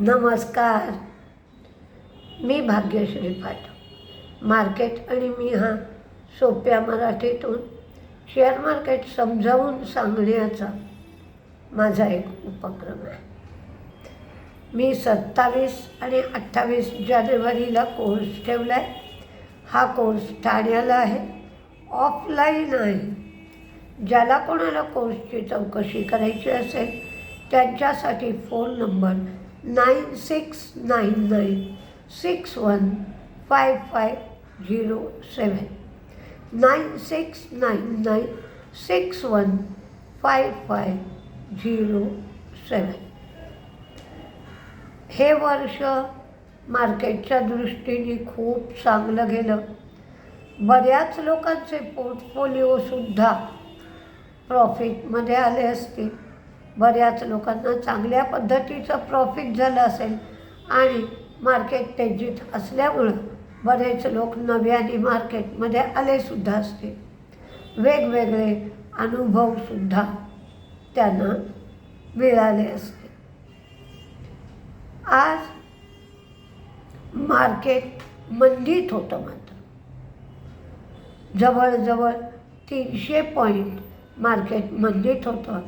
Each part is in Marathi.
नमस्कार. मी भाग्यश्री पाठक. मार्केट आणि मी हा सोप्या मराठीतून शेअर मार्केट समजावून सांगण्याचा माझा एक उपक्रम आहे. मी सत्तावीस आणि अठ्ठावीस जानेवारीला कोर्स ठेवला आहे हा कोर्स ठाण्याला आहे. ऑफलाईन आहे. ज्याला कोणाला कोर्सची चौकशी करायची असेल त्यांच्यासाठी phone number nine six nine nine six one five five zero seven nine six nine nine six one five five zero seven हे वर्ष मार्केटच्या दृष्टीने खूप चांगलं गेलं. बऱ्याच लोकांचे पोर्टफोलिओसुद्धा प्रॉफिटमध्ये आले असतील. बऱ्याच लोकांना चांगल्या पद्धतीचं प्रॉफिट झालं असेल आणि मार्केट तेजीत असल्यामुळं बरेच लोक नव्याने मार्केटमध्ये आलेसुद्धा असतील. वेगवेगळे अनुभवसुद्धा त्यांना मिळाले असते आज मार्केट मंदीत होतं मात्र. जवळजवळ तीनशे पॉईंट मार्केट मंदीत होतं.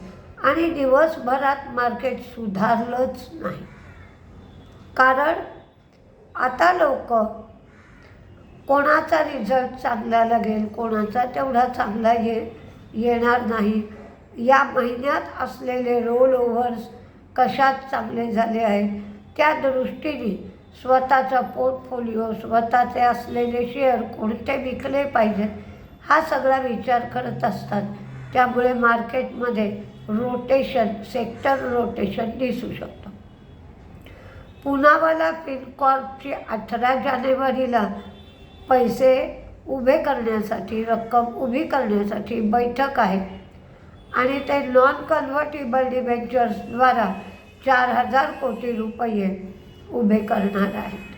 आणि दिवसभरात मार्केट सुधारलंच नाही. कारण आता लोक कोणाचा रिझल्ट चांगला लागेल कोणाचा तेवढा चांगला ये येणार नाही. या महिन्यात असलेले रोल ओव्हर्स कशात चांगले झाले आहेत त्या दृष्टीने स्वतःचा पोर्टफोलिओ स्वतःचे असलेले शेअर कोणते विकले पाहिजेत हा सगळा विचार करत असतात. त्यामुळे मार्केटमध्ये रोटेशन सेक्टर रोटेशन दिसू शकतं. पुनावाला फिनकॉर्पची अठरा जानेवारीला पैसे उभे करण्यासाठी रक्कम उभी करण्यासाठी बैठक आहे. आणि ते नॉन कन्व्हर्टेबल डिबेंचर्सद्वारा चार हजार कोटी रुपये उभे करणार आहेत.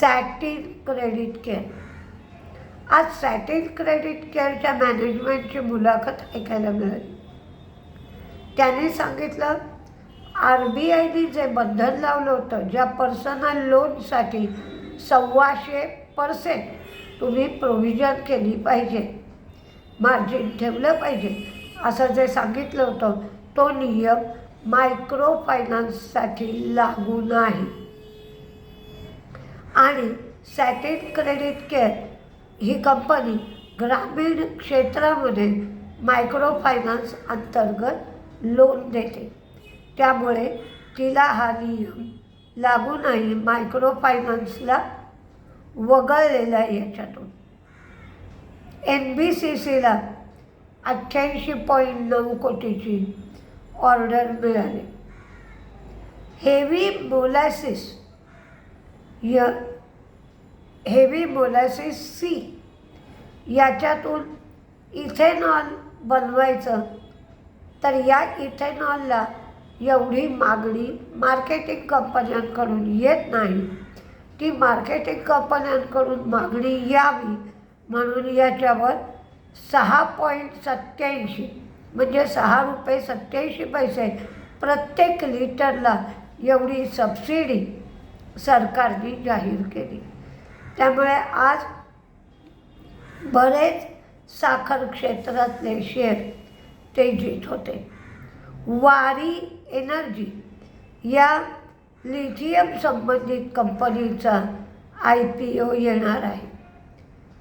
सॅटिन क्रेडिट केअर आज सॅटिन क्रेडिट केअरच्या मॅनेजमेंटची मुलाखत ऐकायला मिळाली. त्याने सांगितलं आर बी आयने जे बंधन लावलं होतं ज्या पर्सनल लोनसाठी सव्वाशे पर्सेंट तुम्ही प्रोव्हिजन केली पाहिजे मार्जिन ठेवलं पाहिजे असं जे सांगितलं होतं तो नियम मायक्रो फायनान्ससाठी लागू नाही. आणि सॅटिन क्रेडिट केअर ही कंपनी ग्रामीण क्षेत्रामध्ये मायक्रो फायनान्स अंतर्गत लोन देते. त्यामुळे तिला हा नियम लागू नाही. मायक्रो फायनान्सला वगळलेला आहे याच्यातून. एन बी सी सीला अठ्ठ्याऐंशी पॉईंट नऊ कोटीची ऑर्डर मिळाली. हेवी मोलॅसिस य हेवी मोलॅसिस सी याच्यातून इथेनॉल बनवायचं. तर या इथेनॉलला एवढी मागणी मार्केटिंग कंपन्यांकडून येत नाही. ती मार्केटिंग कंपन्यांकडून मागणी यावी म्हणून याच्यावर सहा पॉईंट सत्याऐंशी म्हणजे सहा रुपये सत्याऐंशी पैसे प्रत्येक लिटरला एवढी सबसिडी सरकारने जाहीर केली. त्यामुळे आज बरेच साखर क्षेत्रातले शेअर तेजीत होते. वारी एनर्जी या लिथियम संबंधित कंपनीचा आय पी ओ येणार आहे.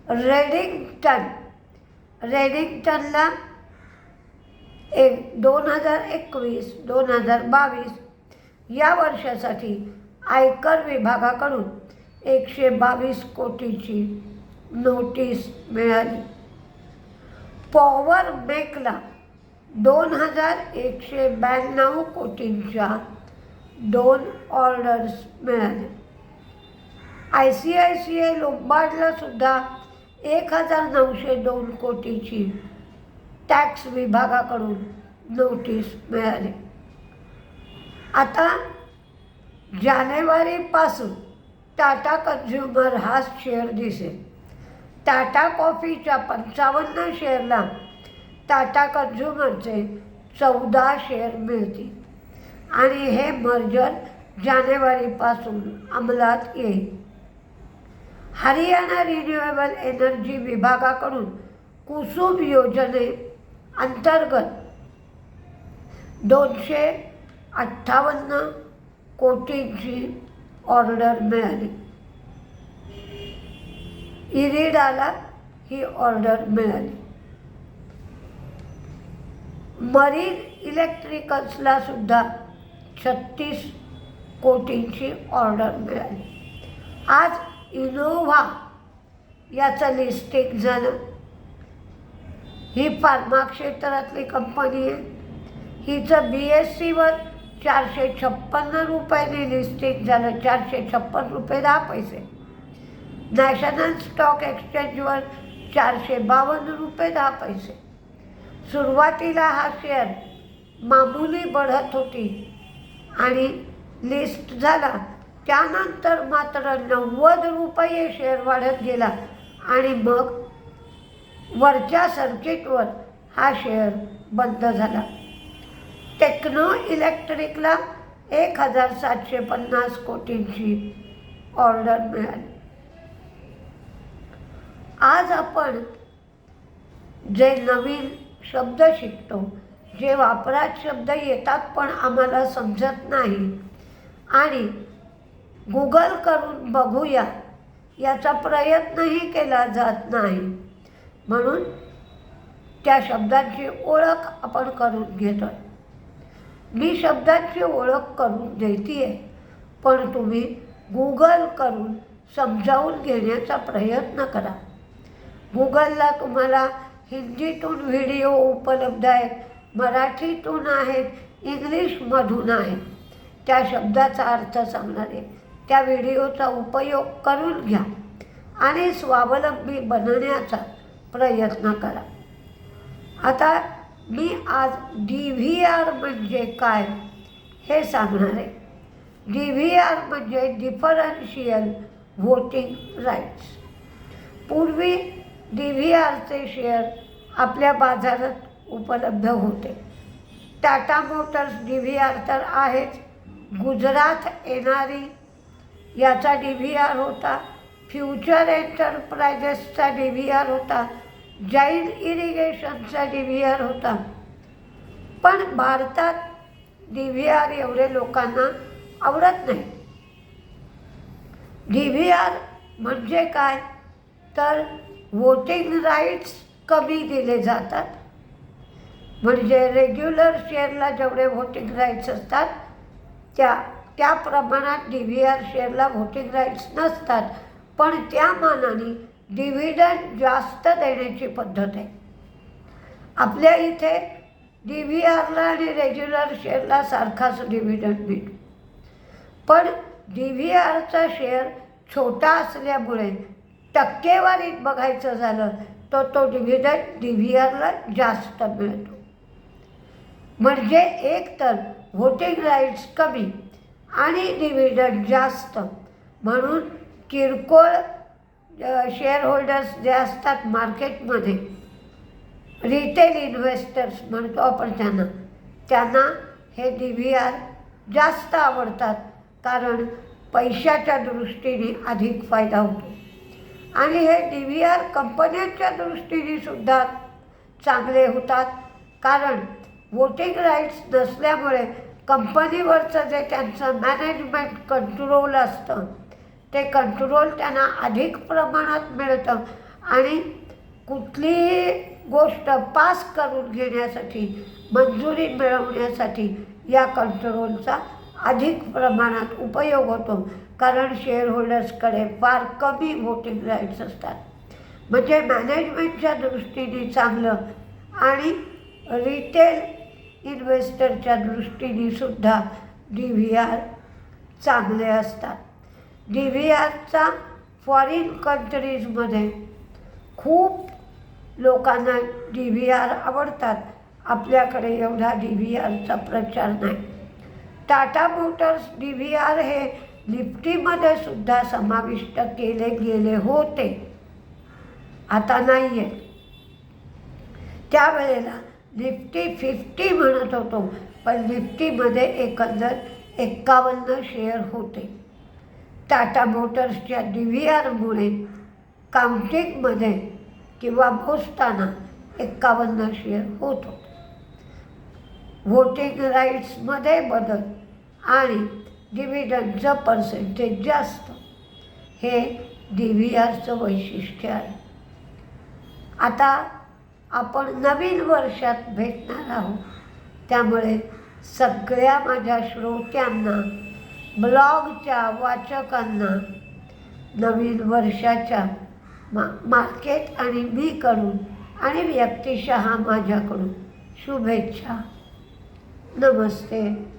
रेडिंग्टन रेडिंग्टनला एक दोन हजार एकवीस दोन हजार बावीस या वर्षासाठी आयकर विभागाकडून एकशे बावीस कोटीची नोटीस मिळाली. पॉवर मेकला दोन हजार एकशे ब्याण्णव कोटींच्या दोन ऑर्डर्स मिळाल्या I C I C I लोंबार्डला सुद्धा एक हजार नऊशे दोन कोटीची टॅक्स विभागाकडून नोटीस मिळाली. आता जानेवारीपासून टाटा कन्झ्युमर हा शेअर दिसेल. टाटा कॉफीच्या पंचावन्न शेअरला टाटा कन्झ्युमरचे चौदा शेअर मिळतील. आणि हे मर्जर जानेवारीपासून अंमलात येईल. हरियाणा रिन्युएबल एनर्जी विभागाकडून कुसुम योजने अंतर्गत दोनशे अठ्ठावन्न कोटींची ऑर्डर मिळाली. इरिडाला ही ऑर्डर मिळाली. मरीन इलेक्ट्रिकल्सला सुद्धा छत्तीस कोटींची ऑर्डर मिळाली. आज इनोव्हा याचं लिस्टिंग झालं. ही फार्मा क्षेत्रातली कंपनी आहे. हिचं बी एस सीवर चारशे छप्पन्न रुपयाने लिस्टिंग झालं. चारशे छप्पन रुपये दहा पैसे. नॅशनल स्टॉक एक्सचेंजवर चारशे बावन्न रुपये दहा पैसे. सुरुवातीला हा शेअर मामूली बढत होती आणि लिस्ट झाला. त्यानंतर मात्र नव्वद रुपये शेअर वाढत गेला आणि मग वरच्या सर्किटवर हा शेअर बंद झाला. टेक्नो इलेक्ट्रिकला एक हजार सातशे पन्नास कोटींची ऑर्डर मिळाली. आज आपण जे नवीन शब्द शिकतो. जे वापरात शब्द येतात पण आम्हाला समजत नाही. आणि गुगल करून बघूया. याचा प्रयत्नही केला जात नाही. म्हणून त्या शब्दांची ओळख आपण करून घेतो मी शब्दांची ओळख करून देते आहे पण तुम्ही गुगल करून समजावून घेण्याचा प्रयत्न करा. गुगलला तुम्हाला हिंदीतून व्हिडिओ उपलब्ध आहेत मराठीतून आहेत इंग्लिशमधून आहेत. त्या शब्दाचा अर्थ सांगणारे त्या व्हिडिओचा उपयोग करून घ्या आणि स्वावलंबी बनण्याचा प्रयत्न करा. आता मी आज डी व्ही आर म्हणजे काय हे सांगणार. आहे डी व्ही आर म्हणजे डिफरन्शियल व्होटिंग राईट्स पूर्वी डी व्ही आरचे शेअर आपल्या बाजारात उपलब्ध होते. Tata motors D V R तर आहेच. गुजरात येणारी याचा डी व्ही आर होता. फ्युचर एंटरप्रायजेसचा डी व्ही आर होता. जैन इरिगेशनचा डी व्ही आर होता. पण भारतात डी व्ही आर एवढे लोकांना आवडत नाही. डी व्ही आर म्हणजे काय? तर वोटिंग राईट्स कमी दिले जातात. म्हणजे रेग्युलर शेअरला जेवढे व्होटिंग राईट्स असतात त्या त्या प्रमाणात डी व्ही आर शेअरला व्होटिंग राईट्स नसतात. पण त्या मानाने डिव्हिडंड जास्त देण्याची पद्धत आहे. आपल्या इथे डी व्ही आरला आणि रेग्युलर शेअरला सारखाच डिव्हिडंड मिळतो पण डी व्ही आरचा शेअर छोटा असल्यामुळे टक्केवारीत बघायचं झालं तर तो डिव्हिडंड डी व्ही आरला जास्त मिळतो. म्हणजे एक तर व्होटिंग राईट्स कमी आणि डिव्हिडंड जास्त. म्हणून किरकोळ शेअर होल्डर्स जे असतात मार्केटमध्ये रिटेल इन्व्हेस्टर्स म्हणतो आपण त्यांना त्यांना हे डी व्ही आर जास्त आवडतात कारण पैशाच्या दृष्टीने अधिक फायदा होतो. आणि हे डी व्ही आर कंपन्यांच्या दृष्टीने सुद्धा चांगले होतात. कारण वोटिंग राईट्स नसल्यामुळे कंपनीवरचं जे त्यांचं मॅनेजमेंट कंट्रोल असतं ते कंट्रोल त्यांना अधिक प्रमाणात मिळतं. आणि कुठलीही गोष्ट पास करून घेण्यासाठी मंजुरी मिळवण्यासाठी या कंट्रोलचा अधिक प्रमाणात उपयोग होतो. कारण शेअरहोल्डर्सकडे फार कमी व्होटिंग राईट्स असतात. म्हणजे मॅनेजमेंटच्या दृष्टीने चांगलं आणि रिटेल इन्व्हेस्टरच्या दृष्टीने सुद्धा डी व्ही आर चांगले असतात. डी व्ही आरचा फॉरेन कंट्रीजमध्ये खूप लोकांना डी व्ही आर आवडतात. आपल्याकडे एवढा डी व्ही आरचा प्रचार नाही. Tata motors D V R हे निफ्टीमध्ये सुद्धा समाविष्ट केले गेले होते. आता नाही आहे त्यावेळेला निफ्टी फिफ्टी म्हणत होतो पण निफ्टीमध्ये एकंदर एक्कावन्न शेअर होते. टाटा मोटर्सच्या डी व्ही आरमुळे काउंटिंगमध्ये किंवा मोजताना एक्कावन्न शेअर होत होते. व्होटिंग राईट्समध्ये बदल आणि डिव्हिडंडचं पर्सेंटेज जास्त. हे डी व्ही आरचं वैशिष्ट्य आहे. आता आपण नवीन वर्षात भेटणार आहोत. त्यामुळे सगळ्या माझ्या श्रोत्यांना ब्लॉगच्या वाचकांना नवीन वर्षाच्या मा मार्केट आणि मी कडून आणि व्यक्तिशः माझ्याकडून शुभेच्छा. नमस्ते.